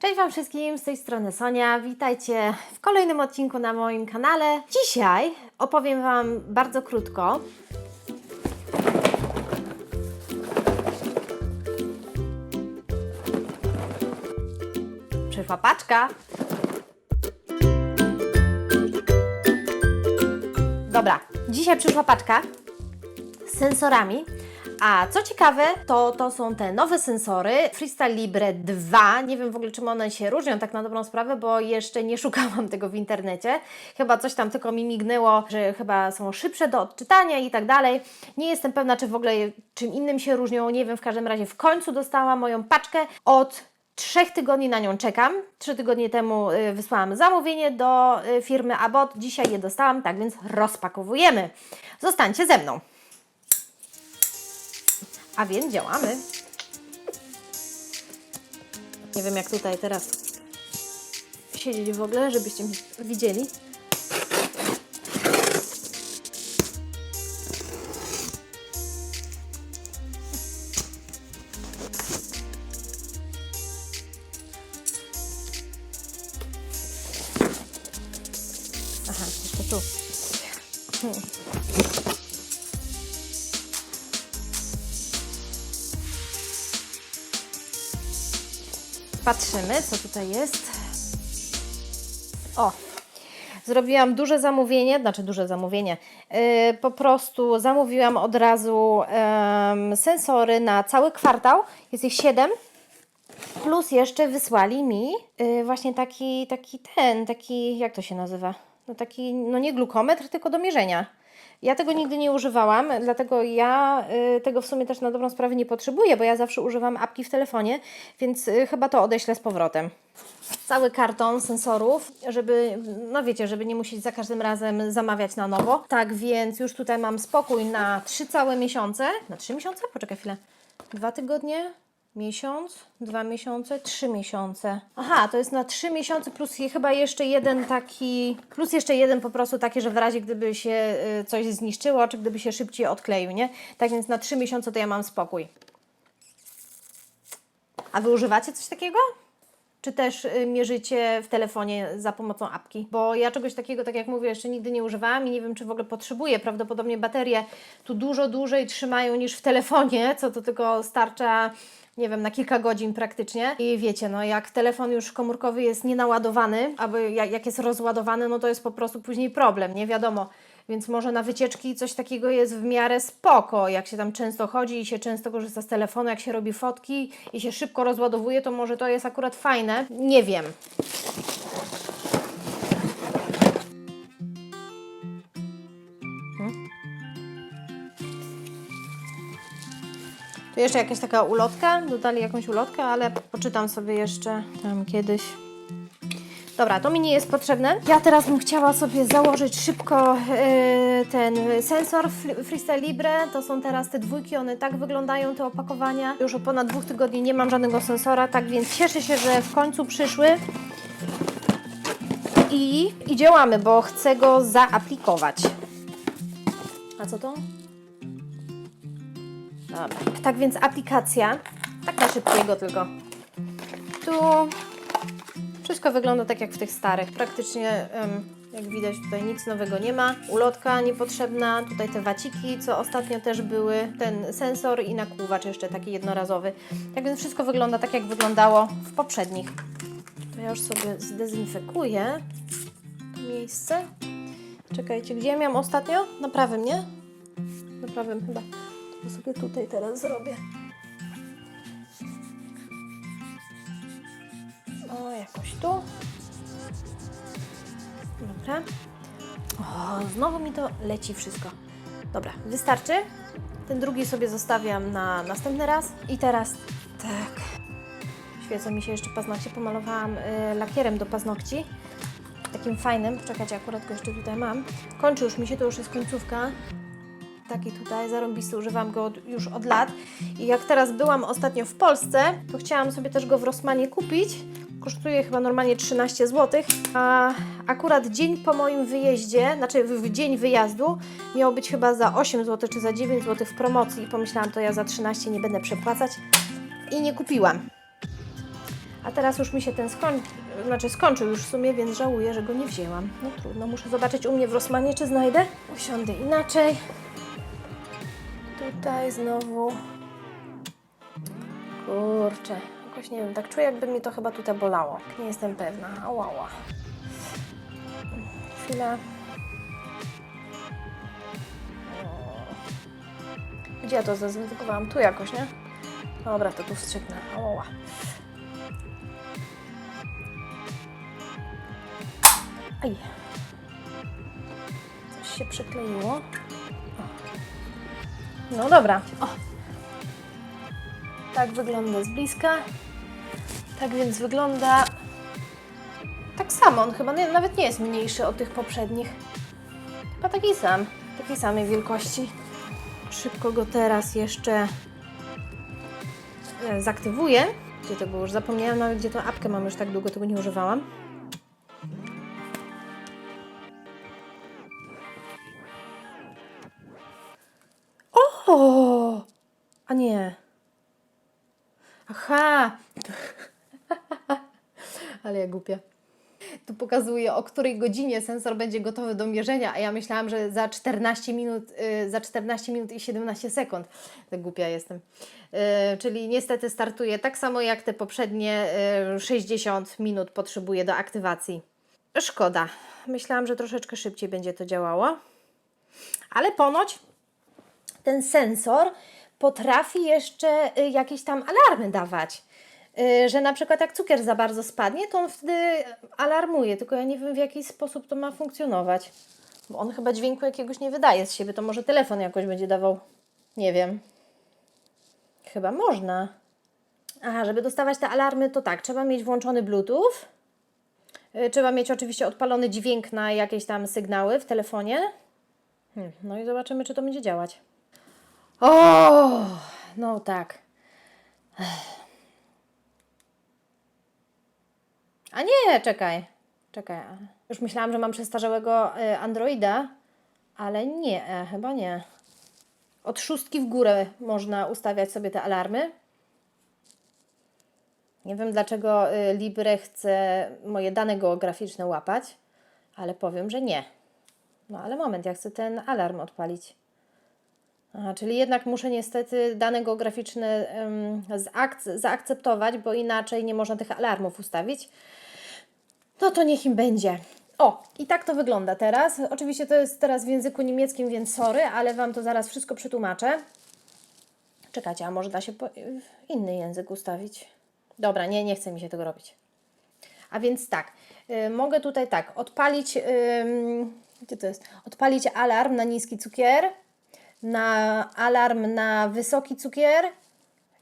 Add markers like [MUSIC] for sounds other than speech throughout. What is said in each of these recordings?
Cześć Wam wszystkim, z tej strony Sonia. Witajcie w kolejnym odcinku na moim kanale. Dzisiaj opowiem Wam bardzo krótko. Przyszła paczka. Dobra, dzisiaj przyszła paczka z sensorami. A co ciekawe, to, to są te nowe sensory Freestyle Libre 2. Nie wiem w ogóle, czym one się różnią, tak na dobrą sprawę, bo jeszcze nie [LAUGHS] szukałam tego w internecie. Chyba coś tam tylko mi mignęło, że chyba są szybsze do odczytania i tak dalej. Nie jestem pewna, czy w ogóle czym innym się różnią. Nie wiem, w każdym razie w końcu dostałam moją paczkę od trzech tygodni na nią czekam. Trzy tygodnie temu y, wysłałam zamówienie do y, firmy Abot. Dzisiaj je dostałam, tak więc rozpakowujemy. Zostańcie ze mną. A więc działamy. Nie wiem, jak tutaj teraz siedzieć w ogóle, żebyście mnie widzieli. Aha, jeszcze tu. Patrzymy, co tutaj jest. O, zrobiłam duże zamówienie, znaczy duże zamówienie. Yy, po prostu zamówiłam od razu em, sensory na cały kwartał. Jest ich 7. Plus jeszcze wysłali mi yy, właśnie taki, taki ten, taki, jak to się nazywa? No taki, no nie glukometr, tylko do mierzenia. Ja tego nigdy nie używałam, dlatego ja y, tego w sumie też na dobrą sprawę nie potrzebuję, bo ja zawsze używam apki w telefonie, więc y, chyba to odeślę z powrotem. Cały karton sensorów, żeby, no wiecie, żeby nie musieć za każdym razem zamawiać na nowo. Tak więc już tutaj mam spokój na trzy całe miesiące. Na trzy miesiące? Poczekaj chwilę. Dwa tygodnie, miesiąc, dwa miesiące, trzy miesiące. Aha, to jest na trzy miesiące plus chyba jeszcze jeden taki, plus jeszcze jeden po prostu taki, że w razie gdyby się y, coś zniszczyło, czy gdyby się szybciej odkleił, nie? Tak więc na trzy miesiące to ja mam spokój. A Wy używacie coś takiego? Czy też y, mierzycie w telefonie za pomocą apki? Bo ja czegoś takiego, tak jak mówię, jeszcze nigdy nie używałam i nie wiem, czy w ogóle potrzebuję. Prawdopodobnie baterie tu dużo dłużej trzymają niż w telefonie, co to tylko starcza, nie wiem, na kilka godzin praktycznie. I wiecie, no jak telefon już komórkowy jest nienaładowany, albo jak jak jest rozładowany, no to jest po prostu później problem, nie wiadomo. Więc może na wycieczki coś takiego jest w miarę spoko, jak się tam często chodzi i się często korzysta z telefonu, jak się robi fotki i się szybko rozładowuje, to może to jest akurat fajne. Nie wiem. Jeszcze jakaś taka ulotka, dodali jakąś ulotkę, ale poczytam sobie jeszcze tam kiedyś. Dobra, to mi nie jest potrzebne. Ja teraz bym chciała sobie założyć szybko e, ten sensor Fre- Freestyle Libre. To są teraz te dwójki, one tak wyglądają, te opakowania. Już od ponad dwóch tygodni nie mam żadnego sensora, tak więc cieszę się, że w końcu przyszły. I, i działamy, bo chcę go zaaplikować. A co to? Dobra. Tak więc aplikacja, tak na szybkiego tylko. Tu wszystko wygląda tak jak w tych starych. Praktycznie, jak widać, tutaj nic nowego nie ma. Ulotka niepotrzebna, tutaj te waciki, co ostatnio też były, ten sensor i nakłuwacz jeszcze taki jednorazowy. Tak więc wszystko wygląda tak, jak wyglądało w poprzednich. To ja już sobie zdezynfekuję to miejsce. Czekajcie, gdzie ja miałam ostatnio? Na prawym, nie? Na prawym chyba. To sobie tutaj teraz zrobię. O, jakoś tu. Dobra. O, znowu mi to leci wszystko. Dobra, wystarczy. Ten drugi sobie zostawiam na następny raz. I teraz tak. Świecą mi się jeszcze paznokcie. Pomalowałam y, lakierem do paznokci. Takim fajnym. Czekajcie, akurat go jeszcze tutaj mam. Kończy już mi się, to już jest końcówka taki tutaj zarąbisty, używam go od, już od lat. I jak teraz byłam ostatnio w Polsce, to chciałam sobie też go w Rossmanie kupić. Kosztuje chyba normalnie 13 zł, a akurat dzień po moim wyjeździe, znaczy w, dzień wyjazdu, miał być chyba za 8 zł czy za 9 zł w promocji. I pomyślałam, to ja za 13 nie będę przepłacać i nie kupiłam. A teraz już mi się ten skończył, znaczy skończył już w sumie, więc żałuję, że go nie wzięłam. No trudno, muszę zobaczyć u mnie w Rosmanie, czy znajdę. Usiądę inaczej. Tutaj znowu. Kurczę, jakoś nie wiem, tak czuję, jakby mnie to chyba tutaj bolało. Nie jestem pewna. Ała. Chwila. Gdzie ja to zazdykowałam? Tu jakoś, nie? Dobra, to tu wstrzyknę. Ała. Aj. Coś się przykleiło. No dobra. O. Tak wygląda z bliska. Tak więc wygląda tak samo. On chyba nie, nawet nie jest mniejszy od tych poprzednich. Chyba taki sam. Takiej samej wielkości. Szybko go teraz jeszcze e, zaktywuję. Gdzie to było? Już zapomniałam nawet, gdzie tą apkę mam. Już tak długo tego nie używałam. O! A nie. Aha! [LAUGHS] Ale ja głupia. Tu pokazuje, o której godzinie sensor będzie gotowy do mierzenia, a ja myślałam, że za 14 minut, y, za 14 minut i 17 sekund. Tak głupia jestem. Y, czyli niestety startuje tak samo jak te poprzednie y, 60 minut potrzebuje do aktywacji. Szkoda. Myślałam, że troszeczkę szybciej będzie to działało. Ale ponoć ten sensor potrafi jeszcze y, jakieś tam alarmy dawać. Y, Że na przykład jak cukier za bardzo spadnie, to on wtedy alarmuje, tylko ja nie wiem w jaki sposób to ma funkcjonować. Bo on chyba dźwięku jakiegoś nie wydaje z siebie, to może telefon jakoś będzie dawał. Nie wiem. Chyba można. Aha, żeby dostawać te alarmy, to tak, trzeba mieć włączony Bluetooth. Y, Trzeba mieć oczywiście odpalony dźwięk na jakieś tam sygnały w telefonie. Hmm, no i zobaczymy, czy to będzie działać. O, no tak. A nie, czekaj. Czekaj. Już myślałam, że mam przestarzałego y, Androida, ale nie, e, chyba nie. Od szóstki w górę można ustawiać sobie te alarmy. Nie wiem dlaczego y, Libre chce moje dane geograficzne łapać, ale powiem, że nie. No ale moment, ja chcę ten alarm odpalić. Aha, czyli jednak muszę niestety dane geograficzne zaakceptować, bo inaczej nie można tych alarmów ustawić. No to niech im będzie. O, i tak to wygląda teraz. Oczywiście to jest teraz w języku niemieckim, więc sorry, ale Wam to zaraz wszystko przetłumaczę. Czekajcie, a może da się inny język ustawić? Dobra, nie, nie chce mi się tego robić. A więc tak, y, mogę tutaj tak, odpalić, ym, gdzie to jest? Odpalić alarm na niski cukier, na alarm na wysoki cukier.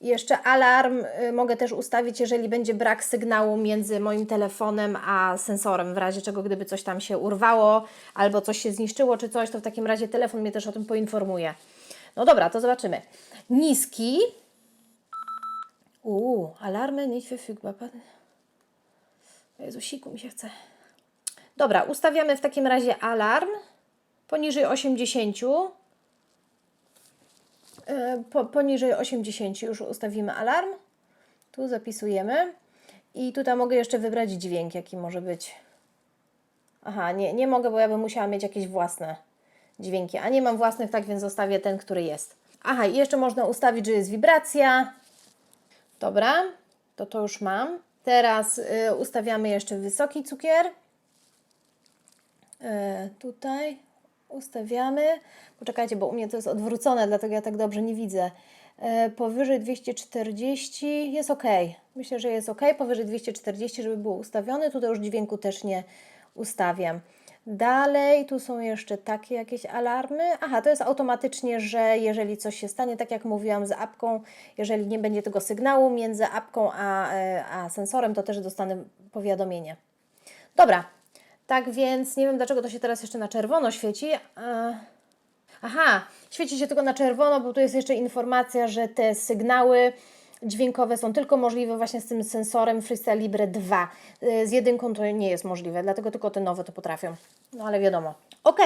Jeszcze alarm y, mogę też ustawić, jeżeli będzie brak sygnału między moim telefonem a sensorem, w razie czego gdyby coś tam się urwało albo coś się zniszczyło czy coś, to w takim razie telefon mnie też o tym poinformuje. No dobra, to zobaczymy. Niski. Uuu, alarmy nicht verfügbar. Jezu, siku mi się chce. Dobra, ustawiamy w takim razie alarm poniżej 80. E, Po, poniżej 80 już ustawimy alarm. Tu zapisujemy. I tutaj mogę jeszcze wybrać dźwięk, jaki może być. Aha, nie, nie mogę, bo ja bym musiała mieć jakieś własne dźwięki. A nie mam własnych, tak więc zostawię ten, który jest. Aha, i jeszcze można ustawić, że jest wibracja. Dobra, to to już mam. Teraz y, ustawiamy jeszcze wysoki cukier. E, tutaj ustawiamy. Poczekajcie, bo u mnie to jest odwrócone, dlatego ja tak dobrze nie widzę. E, powyżej 240 jest ok. Myślę, że jest ok. Powyżej 240, żeby było ustawione. Tutaj już dźwięku też nie ustawiam. Dalej, tu są jeszcze takie jakieś alarmy. Aha, to jest automatycznie, że jeżeli coś się stanie, tak jak mówiłam z apką, jeżeli nie będzie tego sygnału między apką a, e, a sensorem, to też dostanę powiadomienie. Dobra, tak więc nie wiem dlaczego to się teraz jeszcze na czerwono świeci. E, Aha, świeci się tylko na czerwono, bo tu jest jeszcze informacja, że te sygnały dźwiękowe są tylko możliwe właśnie z tym sensorem Freestyle Libre 2. Y, Z jedynką to nie jest możliwe, dlatego tylko te nowe to potrafią. No ale wiadomo. Ok,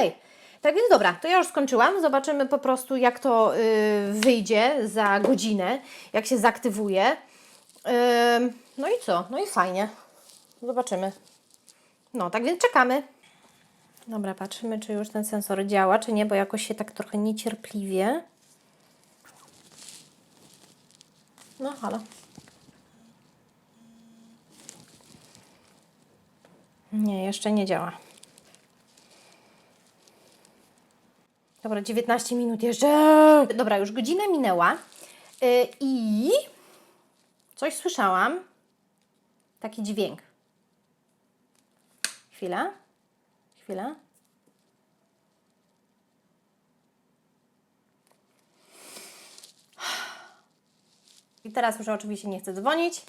tak więc dobra, to ja już skończyłam. Zobaczymy po prostu jak to y, wyjdzie za godzinę, jak się zaktywuje. No i co? No i fajnie. Zobaczymy. No, tak więc czekamy. Dobra, patrzymy, czy już ten sensor działa, czy nie, bo jakoś się tak trochę niecierpliwie. No, halo. Nie, jeszcze nie działa. Dobra, 19 minut jeszcze. Dobra, już godzina minęła. Yy, I coś słyszałam. Taki dźwięk. Chwila. Chwila. I teraz już oczywiście nie chcę dzwonić,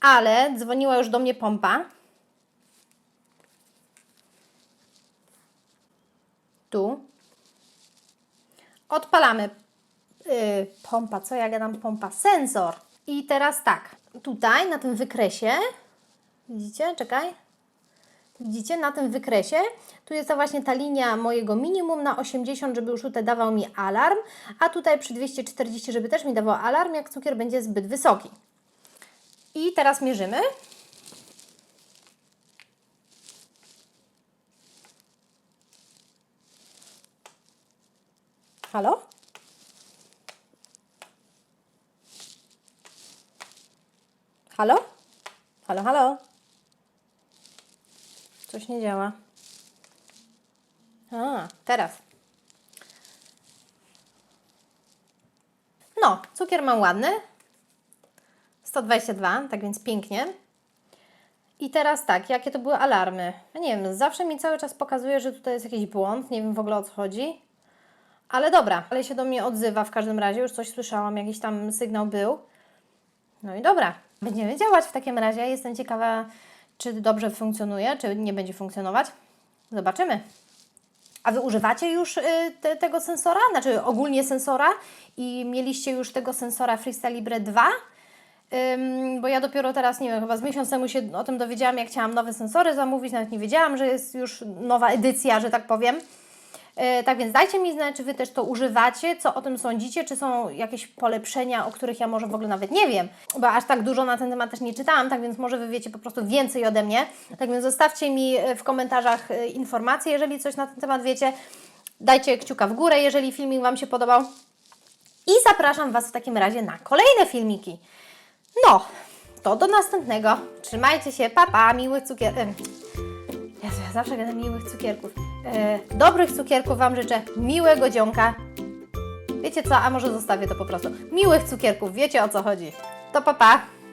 ale dzwoniła już do mnie pompa. Tu. Odpalamy yy, pompa, co ja gadam pompa? Sensor. I teraz tak, tutaj na tym wykresie, widzicie, czekaj, Widzicie, na tym wykresie, tu jest ta właśnie ta linia mojego minimum na 80, żeby już tutaj dawał mi alarm, a tutaj przy 240, żeby też mi dawał alarm, jak cukier będzie zbyt wysoki. I teraz mierzymy. Halo? Halo? Halo, halo? Coś nie działa. A, teraz. No, cukier mam ładny. 122, tak więc pięknie. I teraz tak, jakie to były alarmy? Ja nie wiem, zawsze mi cały czas pokazuje, że tutaj jest jakiś błąd, nie wiem w ogóle o co chodzi. Ale dobra, ale się do mnie odzywa w każdym razie, już coś słyszałam, jakiś tam sygnał był. No i dobra, będziemy działać w takim razie. Jestem ciekawa, czy dobrze funkcjonuje, czy nie będzie funkcjonować. Zobaczymy. A Wy używacie już y, te, tego sensora? Znaczy ogólnie sensora i mieliście już tego sensora Freestyle Libre 2? Ym, bo ja dopiero teraz, nie wiem, chyba z miesiąc temu się o tym dowiedziałam, jak chciałam nowe sensory zamówić, nawet nie wiedziałam, że jest już nowa edycja, że tak powiem. E, Tak więc dajcie mi znać, czy Wy też to używacie, co o tym sądzicie, czy są jakieś polepszenia, o których ja może w ogóle nawet nie wiem, bo aż tak dużo na ten temat też nie czytałam, tak więc może Wy wiecie po prostu więcej ode mnie. Tak więc zostawcie mi e, w komentarzach e, informacje, jeżeli coś na ten temat wiecie. Dajcie kciuka w górę, jeżeli filmik Wam się podobał. I zapraszam Was w takim razie na kolejne filmiki. No, to do następnego. Trzymajcie się, papa, pa, miłych cukier... ja zawsze gadam miłych cukierków. E, dobrych cukierków Wam życzę, miłego dzionka. Wiecie co, a może zostawię to po prostu. Miłych cukierków, wiecie o co chodzi. To papa. Pa.